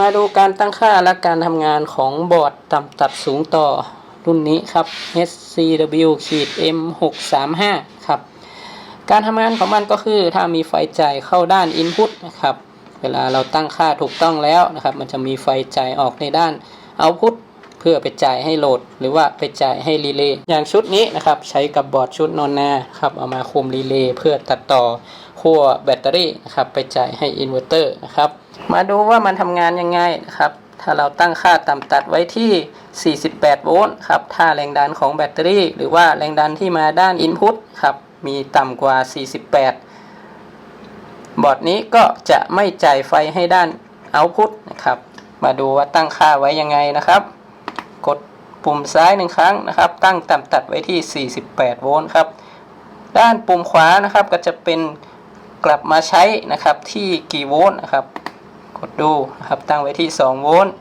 มาดูการตั้งค่าและการทำงานของบอร์ดต่ำตัดสูงต่อรุ่นนี้ครับ SCW M635 ครับ การทำงานของมันก็คือถ้ามีไฟจ่ายเข้าด้าน Input นะครับ เวลาเราตั้งค่าถูกต้องแล้วนะครับ มันจะมีไฟจ่ายออกในด้าน Output เพื่อไปจ่ายให้โหลด หรือว่าไปจ่ายให้รีเลย์อย่างชุดนี้นะครับ ใช้กับบอร์ดชุดนอนนาครับเอามาคุมรีเลย์เพื่อตัดต่อ ขั้วแบตเตอรี่นะครับไปจ่ายให้อินเวอร์เตอร์นะครับมาดูว่ามันทำงานยังไงนะครับถ้าเราตั้งค่าต่ำตัดไว้ที่ 48 โวลต์ครับถ้าแรงดันของแบตเตอรี่ หรือว่าแรงดันที่มาด้าน Input ครับมีต่ำกว่า 48 บอร์ดนี้ก็จะไม่จ่ายไฟให้ด้าน Output นะครับมาดูว่าตั้งค่าไว้ยังไงนะครับ กดปุ่มซ้ายหนึ่งครั้งนะครับ ตั้งต่ำตัดไว้ที่ 48 โวลต์ครับ ด้านปุ่มขวานะครับก็จะเป็น กลับมาใช้นะครับที่กี่โวลต์นะครับ กดดูนะครับตั้งไว้ที่ 2 โวลต์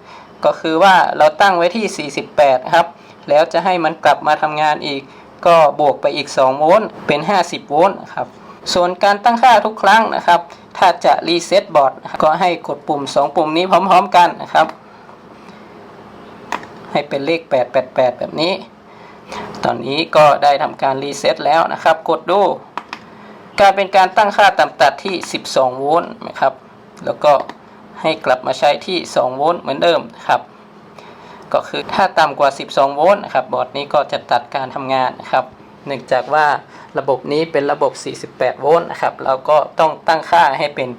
ก็คือว่าเราตั้งไว้ที่ 48 ครับ แล้วจะให้มันกลับมาทำงานอีก ก็บวกไปอีก 2 โวลต์เป็น 50 โวลต์นะครับส่วนการตั้งค่าทุกครั้งนะครับ ถ้าจะรีเซ็ตบอร์ดก็ให้กดปุ่ม 2 ปุ่มนี้พร้อม ๆกันนะครับ ให้เป็นเลข 888 แบบนี้ ตอนนี้ก็ได้ทำการรีเซ็ตแล้วนะครับ กดดู การเป็นการตั้งค่าต่ำตัดที่ 12 โวลต์นะครับ แล้วก็ให้กลับมาใช้ที่ 2 โวลต์เหมือนเดิมครับ ก็คือถ้าต่ำกว่า 12 โวลต์นะครับบอร์ดนี้ก็จะตัดการทำงานนะครับเนื่องจากว่าระบบนี้เป็นระบบ 48 โวลต์นะครับ เราก็ต้องตั้งค่าให้เป็น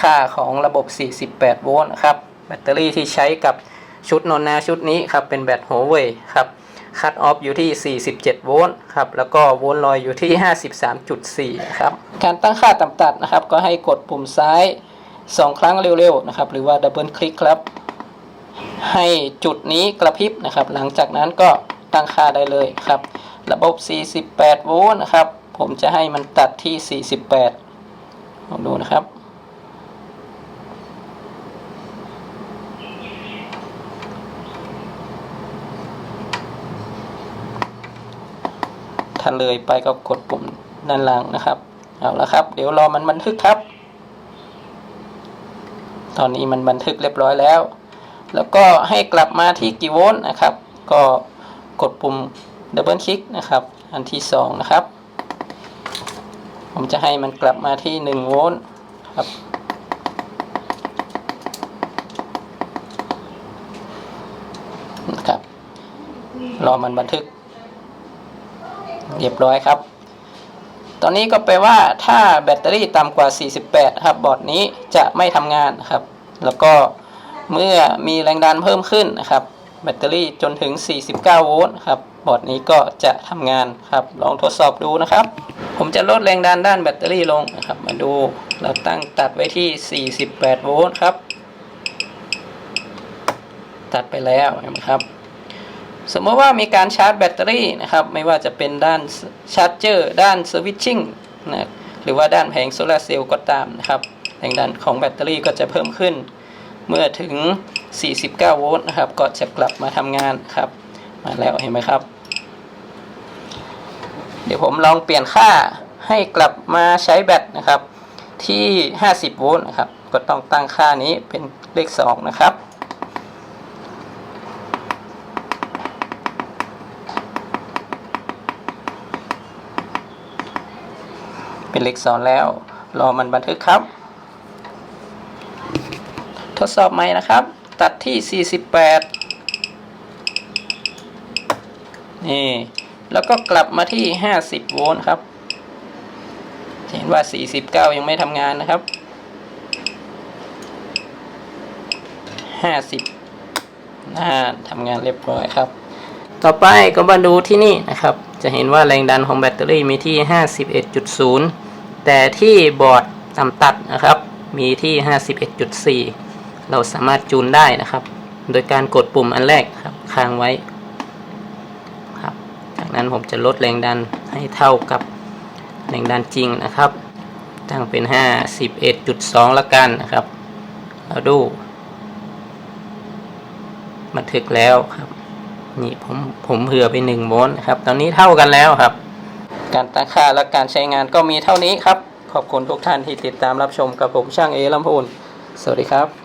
ค่าของระบบ 48 โวลต์นะครับ แบตเตอรี่ที่ใช้กับชุดนนนาชุดนี้ครับ เป็นแบตโฮเว่ครับ คัตออฟอยู่ที่ 47 โวลต์ครับ แล้วก็โวลต์ลอยอยู่ที่ 53.4 ครับ การตั้งค่าต่ำตัดนะครับ ก็ให้กดปุ่มซ้าย 2 ครั้งเร็วๆนะครับ หรือว่าดับเบิลคลิกครับ ให้จุดนี้กระพริบนะครับ หลังจากนั้นก็ตั้งค่าได้เลยครับ ระบบ 48 โวลต์นะครับ ผมจะให้มันตัดที่ 48ลองดูนะครับ ถ้าเลยไปก็กดปุ่มด้านล่างนะครับ เอาละครับ เดี๋ยวรอมันบันทึกครับ ตอนนี้มันบันทึกเรียบร้อยแล้ว แล้วก็ให้กลับมาที่กี่โวลต์นะครับ ก็กดปุ่มดับเบิลคลิกนะครับ อันที่สองนะครับ ผมจะให้มันกลับมาที่ 1 โวลต์ครับนะครับ รอมันบันทึก เรียบร้อยครับ ตอนนี้ก็แปลว่าถ้าแบตเตอรี่ต่ำกว่า 48 ครับ บอร์ดนี้จะไม่ทำงานครับ แล้วก็เมื่อมีแรงดันเพิ่มขึ้นนะครับ แบตเตอรี่จนถึง 49 โวลต์ครับ บอร์ดนี้ก็จะทำงานครับ ลองทดสอบดูนะครับ ผมจะลดแรงดันด้านแบตเตอรี่ลงนะครับ มาดู เราตั้งตัดไว้ที่ 48 โวลต์ครับ ตัดไปแล้วเห็นไหมครับ สมมติว่ามีการชาร์จแบตเตอรี่นะครับ ไม่ว่าจะเป็นด้านชาร์จเจอร์ด้านสวิตชิ่งนะหรือว่าด้านแผงโซลาเซลล์ก็ตามนะครับแรงดันของแบตเตอรี่ก็จะเพิ่มขึ้น เมื่อถึง 49 โวลต์นะครับ ก็จะกลับมาทำงานครับ มาแล้วเห็นไหมครับ เดี๋ยวผมลองเปลี่ยนค่าให้กลับมาใช้แบตนะครับ ที่ 50 โวลต์นะครับ ก็ต้องตั้งค่านี้เป็นเลข 2 นะครับ เป็นเลขสองแล้ว รอมันบันทึกครับ ทดสอบใหม่นะครับ ตัดที่ 48 นี่ แล้วก็กลับมาที่ 50 โวลต์ครับ เห็นว่า 49 ยังไม่ทำงานนะครับ 50นะฮะทำงานเรียบร้อยครับ ต่อไปก็มาดูที่นี่นะครับจะเห็นว่าแรงดันของแบตเตอรี่มีที่ 51.0 แต่ที่บอร์ดต่ำตัดนะครับ มีที่ 51.4 เราสามารถจูนได้นะครับ โดยการกดปุ่มอันแรกครับค้างไว้ครับ จากนั้นผมจะลดแรงดันให้เท่ากับแรงดันจริงนะครับตั้งเป็น 51.2 ละกันนะครับ เราดู บันทึกแล้วครับ นี่ผมผมเผื่อไปหนึ่งโวลต์นะครับ ตอนนี้เท่ากันแล้วครับ การตั้งค่าและการใช้งานก็มีเท่านี้ครับ ขอบคุณทุกท่านที่ติดตามรับชมกับผมช่างเอลำพูนสวัสดีครับ